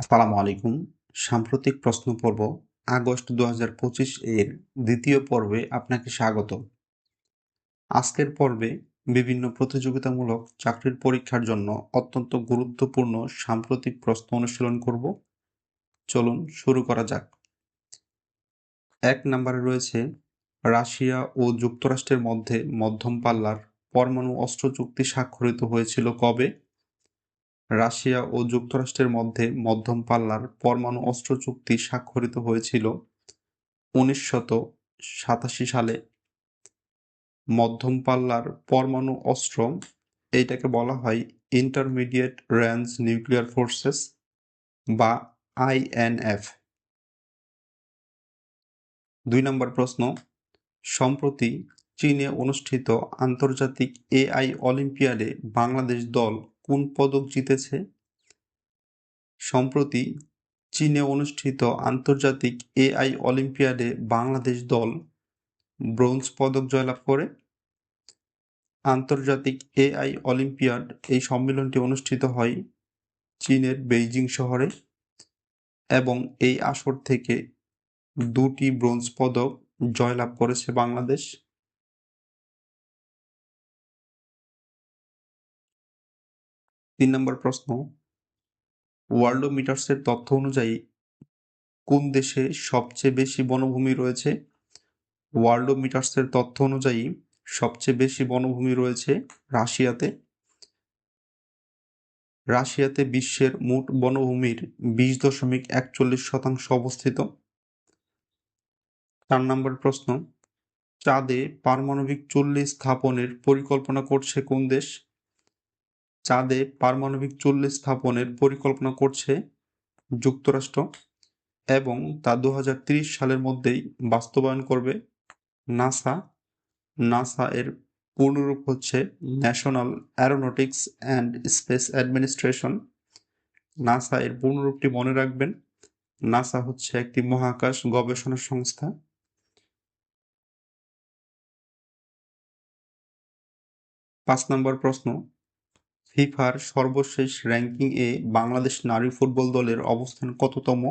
আসসালামু আলাইকুম। সাম্প্রতিক প্রশ্ন পর্ব আগস্ট দু হাজার পঁচিশ এর দ্বিতীয় পর্বে আপনাকে স্বাগত। আজকের পর্বে বিভিন্ন প্রতিযোগিতামূলক চাকরির পরীক্ষার জন্য অত্যন্ত গুরুত্বপূর্ণ সাম্প্রতিক প্রশ্ন অনুশীলন করব। চলুন শুরু করা যাক। এক নম্বরে রয়েছে, রাশিয়া ও যুক্তরাষ্ট্রের মধ্যে মধ্যম পাল্লার পরমাণু অস্ত্র চুক্তি স্বাক্ষরিত হয়েছিল কবে? রাশিয়া ও যুক্তরাষ্ট্রের মধ্যে মধ্যম পাল্লার পরমাণু অস্ত্র চুক্তি স্বাক্ষরিত হয়েছিল উনিশশত সাতাশি সালে। মধ্যম পাল্লার পরমাণু অস্ত্র, এইটাকে বলা হয় ইন্টারমিডিয়েট রেঞ্জ নিউক্লিয়ার ফোর্সেস বা আইএনএফ দুই নম্বর প্রশ্ন, সম্প্রতি চীনে অনুষ্ঠিত আন্তর্জাতিক এআই অলিম্পিয়াডে বাংলাদেশ দল কোন পদক জিতেছে? সম্প্রতি চীনে অনুষ্ঠিত আন্তর্জাতিক এআই অলিম্পিয়াডে বাংলাদেশ দল ব্রোঞ্জ পদক জয়লাভ করে। আন্তর্জাতিক এআই অলিম্পিয়াড এই সম্মেলনটি অনুষ্ঠিত হয় চীনের বেইজিং শহরে এবং এই আসর থেকে দুটি ব্রোঞ্জ পদক জয়লাভ করেছে বাংলাদেশ। তিন নম্বর প্রশ্ন, ওয়ার্ল্ডোমিটার্সের তথ্য অনুযায়ী কোন দেশে সবচেয়ে বেশি বনভূমি রয়েছে? ওয়ার্ল্ডোমিটার্সের তথ্য অনুযায়ী সবচেয়ে বেশি বনভূমি রয়েছে রাশিয়াতে। রাশিয়াতে বিশ্বের মোট বনভূমির বিশ দশমিক একচল্লিশ শতাংশ অবস্থিত। চার নম্বর প্রশ্ন, চাঁদে পারমাণবিক চুল্লি স্থাপনের পরিকল্পনা করছে কোন দেশ? চাঁদে পারমাণবিক চুল্লি স্থাপনের পরিকল্পনা করছে যুক্তরাষ্ট্র এবং তা দু হাজার ত্রিশ সালের মধ্যেই বাস্তবায়ন করবে নাসা। নাসা এর পূর্ণরূপ হচ্ছে national aeronautics and space administration. NASA এর পূর্ণরূপটি মনে রাখবেন, নাসা হচ্ছে একটি মহাকাশ গবেষণা সংস্থা। পাঁচ নম্বর প্রশ্ন ফিফার সর্বশেষ র্যাঙ্কিংয়ে বাংলাদেশ নারী ফুটবল দলের অবস্থান কততম?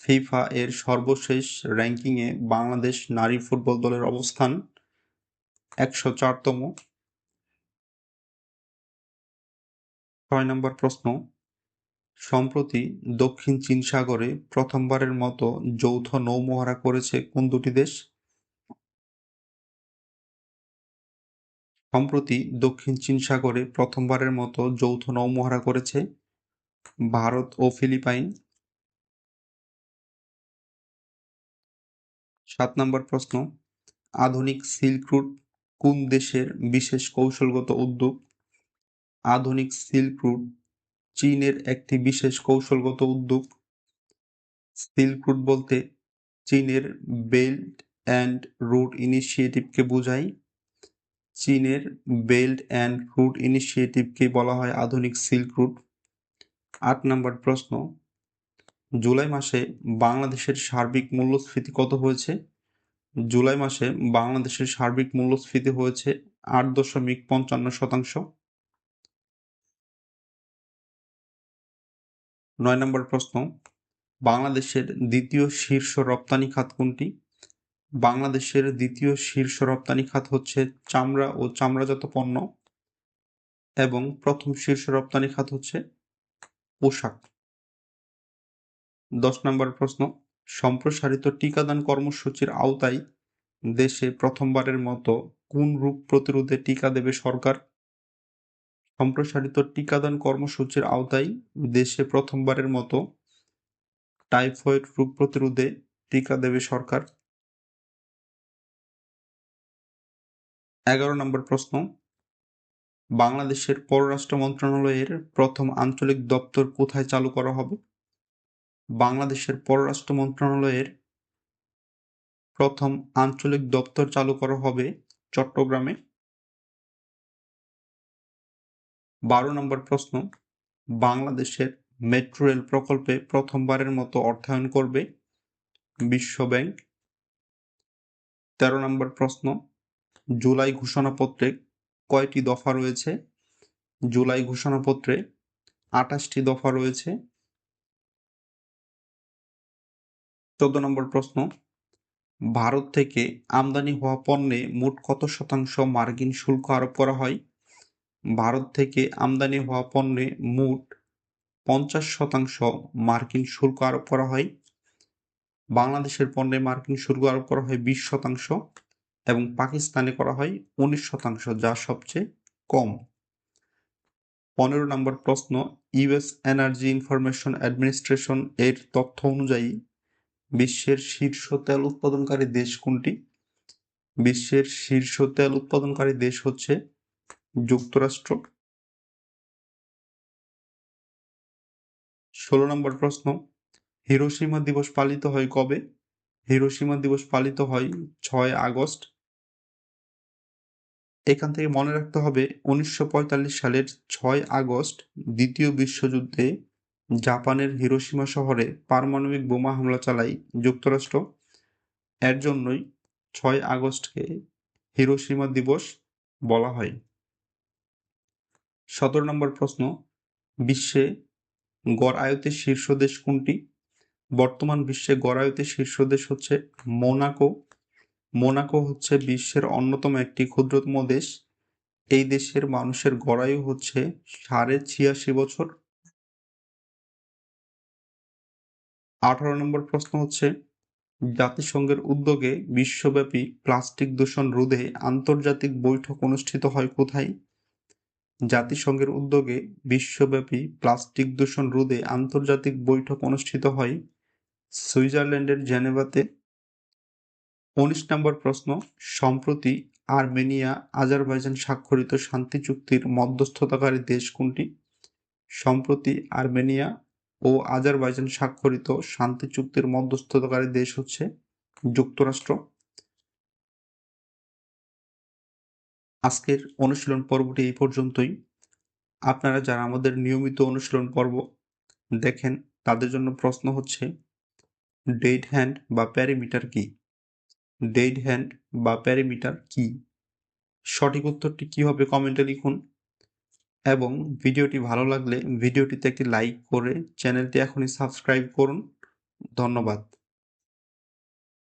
ফিফা এর সর্বশেষ র্যাঙ্কিংয়ে বাংলাদেশ নারী ফুটবল দলের অবস্থান একশো চারতম। ছয় নম্বর প্রশ্ন। সম্প্রতি দক্ষিণ চীন সাগরে প্রথমবারের মতো যৌথ নৌমহড়া করেছে কোন দুটি দেশ? সম্প্রতি দক্ষিণ চীন সাগরে প্রথমবারের মতো যৌথ নৌমহড়া করেছে ভারত ও ফিলিপাইন। সাত নম্বর প্রশ্ন, আধুনিক সিল্ক রুট কোন দেশের বিশেষ কৌশলগত উদ্যোগ? আধুনিক সিল্ক রুট চীনের একটি বিশেষ কৌশলগত উদ্যোগ। সিল্ক রুট বলতে চীনের বেল্ট অ্যান্ড রুট ইনিশিয়েটিভকে বোঝায়। চীনের বেল্ট অ্যান্ড রুট ইনিশিয়েটিভকে বলা হয় আধুনিক সিল্ক রুট। আট নম্বর প্রশ্ন, জুলাই মাসে বাংলাদেশের সার্বিক মূল্যস্ফীতি কত হয়েছে? জুলাই মাসে বাংলাদেশের সার্বিক মূল্যস্ফীতি হয়েছে আট দশমিক পঞ্চান্ন শতাংশ। নয় নম্বর প্রশ্ন, বাংলাদেশের দ্বিতীয় শীর্ষ রপ্তানি খাত কোনটি? বাংলাদেশের দ্বিতীয় শীর্ষ রপ্তানি খাত হচ্ছে চামড়া ও চামড়াজাত পণ্য এবং প্রথম শীর্ষ রপ্তানি খাত হচ্ছে পোশাক। দশ নম্বর প্রশ্ন, সম্প্রসারিত টিকাদান কর্মসূচির আওতায় দেশে প্রথমবারের মতো কোন রূপ প্রতিরোধে টিকা দেবে সরকার? সম্প্রসারিত টিকাদান কর্মসূচির আওতায় দেশে প্রথমবারের মতো টাইফয়েড রোগ প্রতিরোধে টিকা দেবে সরকার। এগারো নম্বর প্রশ্ন। বাংলাদেশের পররাষ্ট্র মন্ত্রণালয়ের প্রথম আঞ্চলিক দপ্তর কোথায় চালু করা হবে? বাংলাদেশের পররাষ্ট্র মন্ত্রণালয়ের প্রথম আঞ্চলিক দপ্তর চালু করা হবে চট্টগ্রামে। বারো নম্বর প্রশ্ন। বাংলাদেশের মেট্রো রেল প্রকল্পে প্রথমবারের মতো অর্থায়ন করবে বিশ্ব ব্যাংক তেরো নম্বর প্রশ্ন। জুলাই ঘোষণাপত্রে কয়টি দফা রয়েছে? জুলাই ঘোষণাপত্রে আঠাশটি দফা রয়েছে। চোদ্দ নম্বর প্রশ্ন, ভারত থেকে আমদানি হওয়া পণ্যে মোট কত শতাংশ মার্কিন শুল্ক আরোপ করা হয়? ভারত থেকে আমদানি হওয়া পণ্যে মোট পঞ্চাশ শতাংশ মার্কিন শুল্ক আরোপ করা হয়। বাংলাদেশের পণ্যে মার্কিন শুল্ক আরোপ করা হয় বিশ শতাংশ। এবং পাকিস্তানে করা হয় উনিশ শতাংশ, যা সবচেয়ে কম। পনেরো নম্বর প্রশ্ন, ইউএস এনার্জি ইনফরমেশন অ্যাডমিনিস্ট্রেশন এর তথ্য অনুযায়ী বিশ্বের শীর্ষ তেল উৎপাদনকারী দেশ কোনটি? বিশ্বের শীর্ষ তেল উৎপাদনকারী দেশ হচ্ছে যুক্তরাষ্ট্র। ষোলো নম্বর প্রশ্ন হিরোসীমা দিবস পালিত হয় কবে? হিরোসীমা দিবস পালিত হয় ছয় আগস্ট। এখান থেকে মনে রাখতে হবে, উনিশশো পঁয়তাল্লিশ সালের ছয় আগস্ট দ্বিতীয় বিশ্বযুদ্ধে জাপানের হিরোসীমা শহরে পারমাণবিক বোমা হামলা চালায় যুক্তরাষ্ট্র। এর জন্যই ছয় আগস্টকে হিরোসীমা দিবস বলা হয়। সতেরো নম্বর প্রশ্ন, বিশ্বে গড় আয়তের শীর্ষ দেশ কোনটি? বর্তমান বিশ্বে গড় আয়তের শীর্ষ দেশ হচ্ছে মোনাকো। মোনাকো হচ্ছে বিশ্বের অন্যতম একটি ক্ষুদ্রতম দেশ। এই দেশের মানুষের গড়ায়ু হচ্ছে সাড়ে ছিয়াশি বছর। আঠারো নম্বর প্রশ্ন হচ্ছে, জাতিসংঘের উদ্যোগে বিশ্বব্যাপী প্লাস্টিক দূষণ রোধে আন্তর্জাতিক বৈঠক অনুষ্ঠিত হয় কোথায়? জাতিসংঘের উদ্যোগে বিশ্বব্যাপী প্লাস্টিক দূষণ রোধে আন্তর্জাতিক বৈঠক অনুষ্ঠিত হয় সুইজারল্যান্ডের জেনেভাতে। উনিশ নম্বর প্রশ্ন, সম্প্রতি আর্মেনিয়া আজারবাইজান স্বাক্ষরিত শান্তি চুক্তির মধ্যস্থতাকারী দেশ কোনটি? সম্প্রতি আর্মেনিয়া ও আজারবাইজান স্বাক্ষরিত শান্তি চুক্তির মধ্যস্থতাকারী দেশ হচ্ছে যুক্তরাষ্ট্র। আজকের অনুশীলন পর্বটি এই পর্যন্তই। আপনারা যারা আমাদের নিয়মিত অনুশীলন পর্ব দেখেন, তাদের জন্য প্রশ্ন হচ্ছে, ডেড হ্যান্ড বা প্যারিমিটার কি? ডেড হ্যান্ড বা প্যারিমিটার কি? সঠিক উত্তরটি কী হবে কমেন্টে লিখুন? এবং ভিডিওটি ভালো লাগলে ভিডিওটিতে একটি লাইক করে চ্যানেলটি এখনই সাবস্ক্রাইব করুন। ধন্যবাদ।